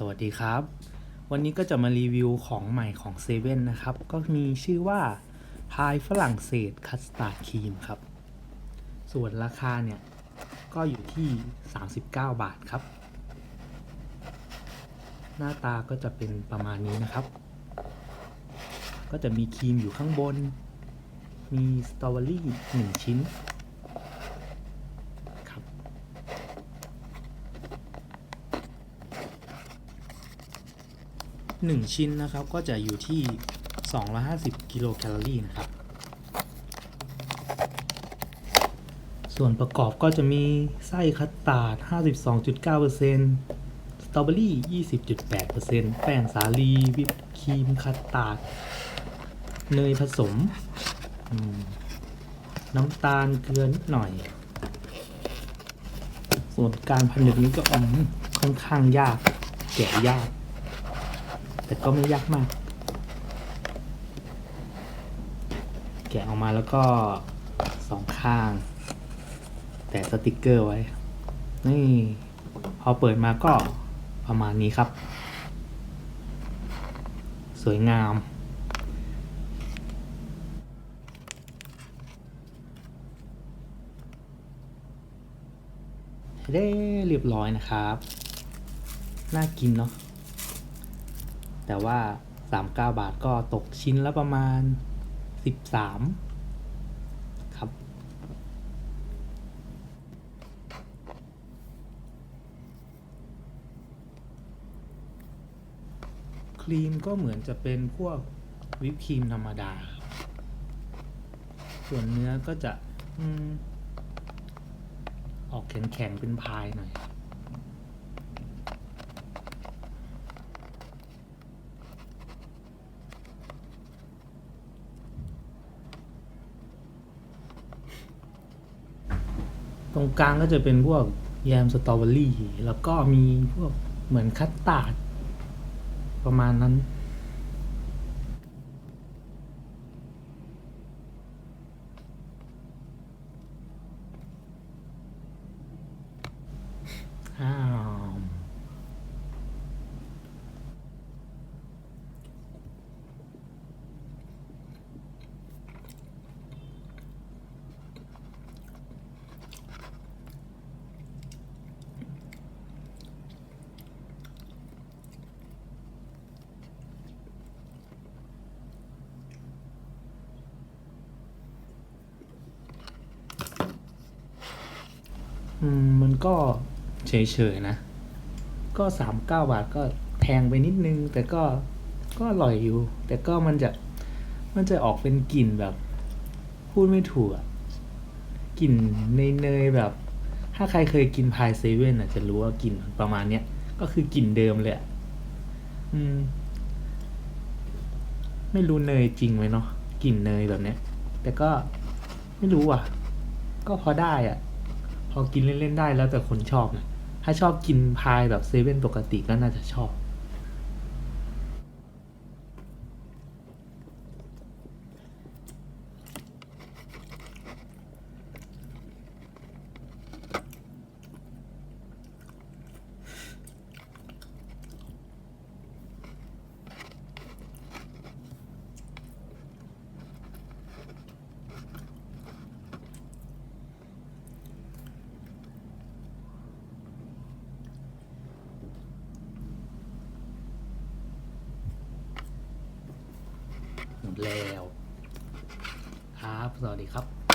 สวัสดีครับ วันนี้ก็จะมารีวิวของใหม่ของเซเว่นนะครับ ก็มีชื่อว่าพายฝรั่งเศสคัสตาร์ดครีมครับ ส่วนราคาเนี่ย ก็อยู่ที่ 39 บาทครับ หน้าตาก็จะเป็นประมาณนี้นะครับ ก็จะมีครีมอยู่ข้างบน มีสตรอเบอรี่หนึ่งชิ้น 1 ชิ้นนะครับก็จะอยู่ที่ 250 กิโลแคลอรี่นะครับ ส่วนประกอบก็จะมีไส้คัสตาร์ด 52.9%สตรอเบอรี่ 20.8%แป้งสาลีวิปครีมคัสตาร์ด เนยผสม น้ำตาลเกลือนิดหน่อย ส่วนการผนึกนี้ก็ค่อนข้างยาก แกะยาก แต่ก็ไม่ยากมาก แกะออกมาแล้วก็สองข้าง แต่สติกเกอร์ไว้ นี่ พอเปิดมาก็ประมาณนี้ครับ สวยงามได้เรียบร้อยนะครับ น่ากินเนาะ แต่ว่า 39 บาทก็ตกชิ้นละประมาณ 13 ครับ ครีมก็เหมือนจะเป็นพวกวิปครีมธรรมดา ส่วนเนื้อก็จะอืมออกแข็งๆเป็นพายหน่อย ตรงกลางก็จะเป็นพวกแยมสตรอเบอรี่ แล้วก็มีพวกเหมือนคัสตาร์ดประมาณนั้น อืมมันก็เฉยๆนะ ก็สามเก้าบาทก็แพงไปนิดนึง แต่ก็ก็อร่อยอยู่ แต่ก็มันจะมันจะออกเป็นกลิ่นแบบ พูดไม่ถูกอะกลิ่นเนยๆแบบ ถ้าใครเคยกินพายเซเว่นอะ จะรู้ว่ากลิ่นมันประมาณเนี้ยก็คือกลิ่นเดิมเลยอะอืม ไม่รู้เนยจริงไหมเนาะกลิ่นเนยแบบเนี้ย แต่ก็ไม่รู้อะ ก็พอได้อะ พอกินเล่นๆได้แล้วแต่คนชอบนะถ้าชอบกินพายแบบเซเว่นปกติก็น่าจะชอบ แล้ว ครับ สวัสดีครับ